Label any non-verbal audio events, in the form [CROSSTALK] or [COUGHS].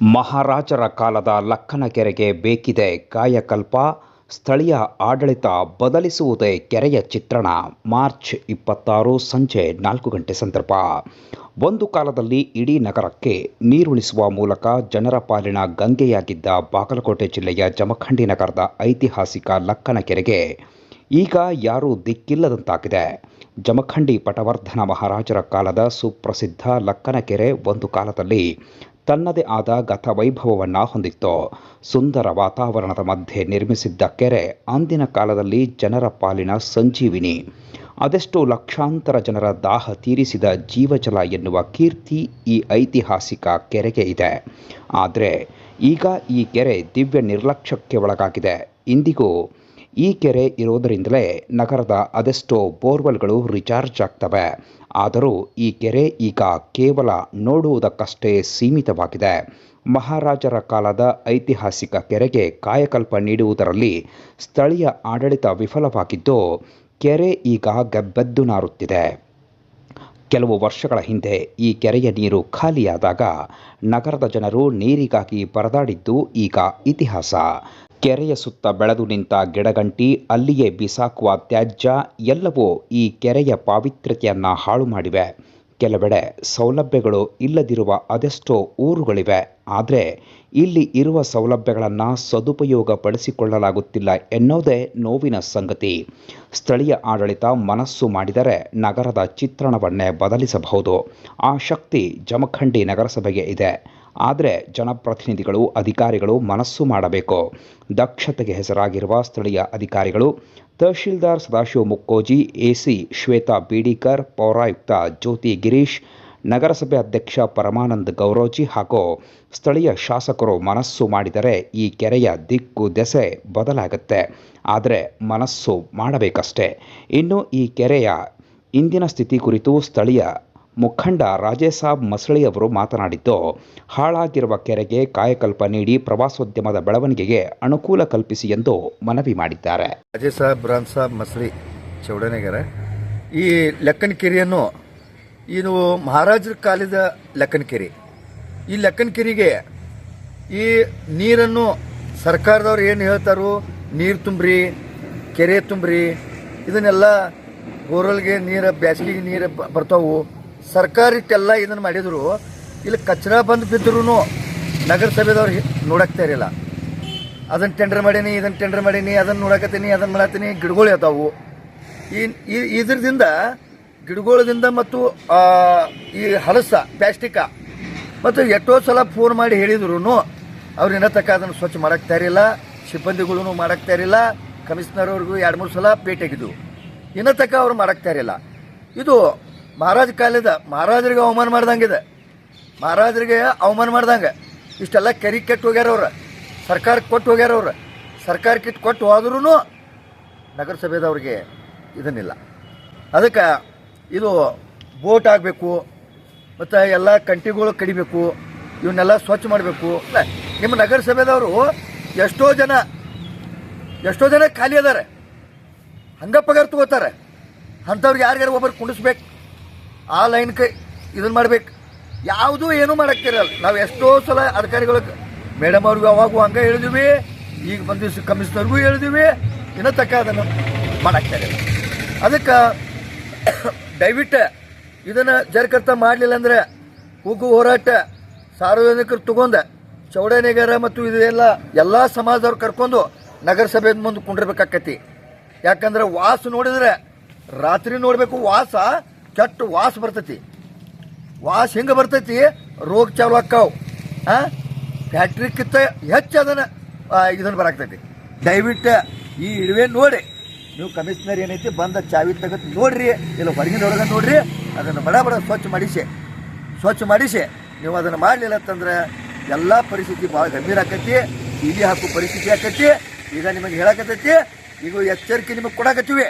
ಮಹಾರಾಜರ ಕಾಲದ ಲಕ್ಕನ ಕೆರೆಗೆ ಬೇಕಿದೆ ಕಾಯಕಲ್ಪ, ಸ್ಥಳೀಯ ಆಡಳಿತ ಬದಲಿಸುವುದೇ ಕೆರೆಯ ಚಿತ್ರಣ. ಮಾರ್ಚ್ ಇಪ್ಪತ್ತಾರು ಸಂಜೆ ನಾಲ್ಕು ಗಂಟೆ ಸಂದರ್ಭ. ಒಂದು ಕಾಲದಲ್ಲಿ ಇಡೀ ನಗರಕ್ಕೆ ನೀರುಣಿಸುವ ಮೂಲಕ ಜನರ ಪಾಲಿನ ಗಂಗೆಯಾಗಿದ್ದ ಬಾಗಲಕೋಟೆ ಜಿಲ್ಲೆಯ ಜಮಖಂಡಿ ನಗರದ ಐತಿಹಾಸಿಕ ಲಕ್ಕನ ಕೆರೆಗೆ ಈಗ ಯಾರೂ ದಿಕ್ಕಿಲ್ಲದಂತಾಗಿದೆ. ಜಮಖಂಡಿ ಪಟವರ್ಧನ ಮಹಾರಾಜರ ಕಾಲದ ಸುಪ್ರಸಿದ್ಧ ಲಕ್ಕನ ಕೆರೆ ಒಂದು ಕಾಲದಲ್ಲಿ ತನ್ನದೇ ಆದ ಗತವೈಭವವನ್ನು ಹೊಂದಿತ್ತು. ಸುಂದರ ವಾತಾವರಣದ ಮಧ್ಯೆ ನಿರ್ಮಿಸಿದ್ದ ಕೆರೆ ಅಂದಿನ ಕಾಲದಲ್ಲಿ ಜನರ ಪಾಲಿನ ಸಂಜೀವಿನಿ. ಅದೆಷ್ಟು ಲಕ್ಷಾಂತರ ಜನರ ದಾಹ ತೀರಿಸಿದ ಜೀವಜಲ ಎನ್ನುವ ಕೀರ್ತಿ ಈ ಐತಿಹಾಸಿಕ ಕೆರೆಗೆ ಇದೆ. ಆದರೆ ಈಗ ಈ ಕೆರೆ ದಿವ್ಯ ನಿರ್ಲಕ್ಷ್ಯಕ್ಕೆ ಒಳಗಾಗಿದೆ. ಇಂದಿಗೂ ಈ ಕೆರೆ ಇರೋದರಿಂದಲೇ ನಗರದ ಅದೆಷ್ಟೋ ಬೋರ್ವೆಲ್ಗಳು ರಿಚಾರ್ಜ್ ಆಗ್ತವೆ. ಆದರೂ ಈ ಕೆರೆ ಈಗ ಕೇವಲ ನೋಡುವುದಕ್ಕಷ್ಟೇ ಸೀಮಿತವಾಗಿದೆ. ಮಹಾರಾಜರ ಕಾಲದ ಐತಿಹಾಸಿಕ ಕೆರೆಗೆ ಕಾಯಕಲ್ಪ ನೀಡುವುದರಲ್ಲಿ ಸ್ಥಳೀಯ ಆಡಳಿತ ವಿಫಲವಾಗಿದ್ದು, ಕೆರೆ ಈಗ ಗಬ್ಬೆದ್ದು ನಾರುತ್ತಿದೆ. ಕೆಲವು ವರ್ಷಗಳ ಹಿಂದೆ ಈ ಕೆರೆಯ ನೀರು ಖಾಲಿಯಾದಾಗ ನಗರದ ಜನರು ನೀರಿಗಾಗಿ ಪರದಾಡಿದ್ದು ಈಗ ಇತಿಹಾಸ. ಕೆರೆಯ ಸುತ್ತ ಬೆಳೆದು ನಿಂತ ಗಿಡಗಂಟಿ, ಅಲ್ಲಿಯೇ ಬಿಸಾಕುವ ತ್ಯಾಜ್ಯ, ಎಲ್ಲವೂ ಈ ಕೆರೆಯ ಪಾವಿತ್ರ್ಯತೆಯನ್ನು ಹಾಳು ಮಾಡಿವೆ ಕೆಲವೆಡೆ ಸೌಲಭ್ಯಗಳು ಇಲ್ಲದಿರುವ ಅದೆಷ್ಟೋ ಊರುಗಳಿವೆ. ಆದರೆ ಇಲ್ಲಿ ಇರುವ ಸೌಲಭ್ಯಗಳನ್ನು ಸದುಪಯೋಗಪಡಿಸಿಕೊಳ್ಳಲಾಗುತ್ತಿಲ್ಲ ಎನ್ನುವುದೇ ನೋವಿನ ಸಂಗತಿ. ಸ್ಥಳೀಯ ಆಡಳಿತ ಮನಸ್ಸು ಮಾಡಿದರೆ ನಗರದ ಚಿತ್ರಣವನ್ನೇ ಬದಲಿಸಬಹುದು. ಆ ಶಕ್ತಿ ಜಮಖಂಡಿ ನಗರಸಭೆಗೆ ಇದೆ. ಆದರೆ ಜನಪ್ರತಿನಿಧಿಗಳು, ಅಧಿಕಾರಿಗಳು ಮನಸ್ಸು ಮಾಡಬೇಕು. ದಕ್ಷತೆಗೆ ಹೆಸರಾಗಿರುವ ಸ್ಥಳೀಯ ಅಧಿಕಾರಿಗಳು ತಹಶೀಲ್ದಾರ್ ಸದಾಶಿವ ಮುಕ್ಕೋಜಿ, ಎಸಿ ಶ್ವೇತಾ ಬೀಡಿಕರ್, ಪೌರಾಯುಕ್ತ ಜ್ಯೋತಿ ಗಿರೀಶ್, ನಗರಸಭೆ ಅಧ್ಯಕ್ಷ ಪರಮಾನಂದ್ ಗೌರೋಜಿ ಹಾಗೂ ಸ್ಥಳೀಯ ಶಾಸಕರು ಮನಸ್ಸು ಮಾಡಿದರೆ ಈ ಕೆರೆಯ ದಿಕ್ಕು ದೆಸೆ ಬದಲಾಗುತ್ತೆ. ಆದರೆ ಮನಸ್ಸು ಮಾಡಬೇಕಷ್ಟೇ. ಇನ್ನು ಈ ಕೆರೆಯ ಇಂದಿನ ಸ್ಥಿತಿ ಕುರಿತು ಸ್ಥಳೀಯ ಮುಖಂಡ ರಾಜೇಸಾಬ್ ಮಸಳಿಯವರು ಮಾತನಾಡಿದ್ದು, ಹಾಳಾಗಿರುವ ಕೆರೆಗೆ ಕಾಯಕಲ್ಪ ನೀಡಿ ಪ್ರವಾಸೋದ್ಯಮದ ಬೆಳವಣಿಗೆಗೆ ಅನುಕೂಲ ಕಲ್ಪಿಸಿ ಎಂದು ಮನವಿ ಮಾಡಿದ್ದಾರೆ. ರಾಜೇಸಾಬ್ ಸಾಹೇಬ್ ರಾಮ್ ಸಾಹೇಬ್ ಮಸಳಿ ಚೌಡನಗೆರೆ. ಈ ಲೆಕ್ಕನಕೆರೆಯನ್ನು ಇದು ಮಹಾರಾಜರ ಕಾಲದ ಲೆಕ್ಕನಕೆರೆ. ಈ ಲೆಕ್ಕನಕೆರೆಗೆ ಈ ನೀರನ್ನು ಸರ್ಕಾರದವ್ರು ಏನು ಹೇಳ್ತಾರೋ, ನೀರು ತುಂಬ್ರಿ, ಕೆರೆ ತುಂಬ್ರಿ, ಇದನ್ನೆಲ್ಲ ಬೋರ್ವೆಲ್ಗೆ ನೀರು, ಬ್ಯಾಸಿಗೆಗೆ ನೀರು ಬರ್ತಾವು. ಸರ್ಕಾರ ಇಟ್ಟೆಲ್ಲ ಇದನ್ನು ಮಾಡಿದ್ರು, ಇಲ್ಲಿ ಕಚ್ರ ಬಂದು ಬಿದ್ದರೂ ನಗರಸಭೆದವ್ರು ನೋಡಕ್ತಾ ಇರಲಿಲ್ಲ. ಅದನ್ನು ಟೆಂಡರ್ ಮಾಡೀನಿ ಇದನ್ನು ಟೆಂಡರ್ ಮಾಡೀನಿ ಅದನ್ನು ನೋಡಕತ್ತೀನಿ ಅದನ್ನು ಮಾಡತ್ತೀನಿ, ಗಿಡಗಳು ಇರ್ತಾವು. ಈ ಇದ್ರದಿಂದ ಗಿಡಗಳದಿಂದ ಮತ್ತು ಈ ಹಲಸ ಪ್ಲಾಸ್ಟಿಕ ಮತ್ತು ಎಷ್ಟೋ ಸಲ ಫೋನ್ ಮಾಡಿ ಹೇಳಿದ್ರು ಅವ್ರು ಇನ್ನೂ ತಕ್ಕ ಅದನ್ನು ಸ್ವಚ್ಛ ಮಾಡಕ್ಕೆ ಇರಲಿಲ್ಲ ಸಿಬ್ಬಂದಿಗಳೂ ಮಾಡಕ್ಕೆ ಇರಲಿಲ್ಲ, ಕಮಿಷನರ್ ಅವ್ರಿಗೂ ಎರಡು ಮೂರು ಸಲ ಭೇಟಿಯಾಗಿದ್ದು ಇನ್ನೂ ತಕ್ಕ ಅವ್ರು ಮಾಡಕ್ಕೆ ಇರಲಿಲ್ಲ. ಇದು ಮಹಾರಾಜ ಕಾಲದ ಮಹಾರಾಜರಿಗೆ ಅವಮಾನ ಮಾಡ್ದಂಗಿದೆ. ಮಹಾರಾಜರಿಗೆ ಅವಮಾನ ಮಾಡ್ದಂಗೆ. ಇಷ್ಟೆಲ್ಲ ಕೆರಿ ಕೆಟ್ಟು ಹೋಗ್ಯಾರ ಅವ್ರು. ಸರ್ಕಾರಕ್ಕೆ ಕೊಟ್ಟು ಹೋಗ್ಯಾರ ಅವ್ರು. ಸರ್ಕಾರಕ್ಕೆ ಕೊಟ್ಟು ಹೋದ್ರೂ ನಗರಸಭೆದವ್ರಿಗೆ ಇದನ್ನಿಲ್ಲ. ಅದಕ್ಕೆ ಇದು ಬೋಟ್ ಆಗಬೇಕು. ಮತ್ತು ಎಲ್ಲ ಕಂಟಿಗಳು ಕಡಿಬೇಕು. ಇವನ್ನೆಲ್ಲ ಸ್ವಚ್ಛ ಮಾಡಬೇಕು. ನಿಮ್ಮ ನಗರಸಭೆದವರು ಎಷ್ಟೋ ಜನ ಎಷ್ಟೋ ಜನ ಖಾಲಿ ಅದಾರೆ. ಹಂಗ ಪಗಾರ ತಗೋತಾರೆ. ಅಂಥವ್ರಿಗೆ ಯಾರ್ಯಾರು ಒಬ್ಬರು ಕುಣಿಸ್ಬೇಕು ಆ ಲೈನ್ ಕೈ ಇದನ್ನ ಮಾಡ್ಬೇಕು. ಯಾವುದೂ ಏನೂ ಮಾಡಕ್ತಿರಲ್ಲ ನಾವು ಎಷ್ಟೋ ಸಲ ಅಧಿಕಾರಿಗಳ ಮೇಡಮ್ ಅವ್ರಿಗೂ ಅವಾಗೂ ಹಂಗೆ ಹೇಳಿದ್ವಿ, ಈಗ ಬಂದು ಕಮಿಷನರ್ಗೂ ಹೇಳಿದ್ವಿ, ಇನ್ನೂ ತಕ್ಕ ಅದನ್ನು ಮಾಡಾಕ್ತಾರೆ ಅದಕ್ಕೆ [COUGHS] ದಯವಿಟ್ಟು ಇದನ್ನು ಜರ್ಕರ್ತ ಮಾಡಲಿಲ್ಲ ಅಂದ್ರೆ ಕೂಗು ಹೋರಾಟ ಸಾರ್ವಜನಿಕರು ತಗೊಂಡ ಚೌಡನೆಗರ ಮತ್ತು ಇದೆಲ್ಲ ಎಲ್ಲ ಸಮಾಜದವ್ರು ಕರ್ಕೊಂಡು ನಗರಸಭೆ ಮುಂದೆ ಕುಂಡಿರ್ಬೇಕಾಕತಿ ಯಾಕಂದ್ರೆ ವಾಸ ನೋಡಿದ್ರೆ ರಾತ್ರಿ ನೋಡಬೇಕು, ವಾಸ ಕೆಟ್ಟ ವಾಸ ಬರ್ತೈತಿ. ವಾಸ ಹಿಂಗೆ ಬರ್ತೈತಿ, ರೋಗ ಚಾಲು ಆಕ್ಕಾವು ಫ್ಯಾಕ್ಟ್ರಿ ಫ್ಯಾಕ್ಟ್ರಿಕ್ಕಿಂತ ಹೆಚ್ಚು ಅದನ್ನ ಇದನ್ನು ಬರಾಕ್ತೈತಿ. ದಯವಿಟ್ಟು ಈ ಇಳುವೆ ನೋಡಿ. ನೀವು ಕಮಿಷನರ್ ಏನೈತಿ, ಬಂದ ಚಾವಿ ತೆಗೆದು ನೋಡ್ರಿ, ಇಲ್ಲ ಹೊರಗಿನ ಒಳಗೆ ನೋಡ್ರಿ, ಅದನ್ನು ಬಡ ಬಡ ಸ್ವಚ್ಛ ಮಾಡಿಸಿ. ಸ್ವಚ್ಛ ಮಾಡಿಸಿ. ನೀವು ಅದನ್ನು ಮಾಡಲಿಲ್ಲ ಅಂತಂದ್ರೆ ಎಲ್ಲ ಪರಿಸ್ಥಿತಿ ಭಾಳ ಗಂಭೀರ ಆಕತಿ ಇಲ್ಲಿ ಹಾಕೋ ಪರಿಸ್ಥಿತಿ ಆಕೈತಿ. ಈಗ ನಿಮಗೆ ಹೇಳಕತ್ತೈತಿ, ಈಗ ಎಚ್ಚರಿಕೆ ನಿಮಗೆ ಕೊಡಕತ್ತೀವಿ.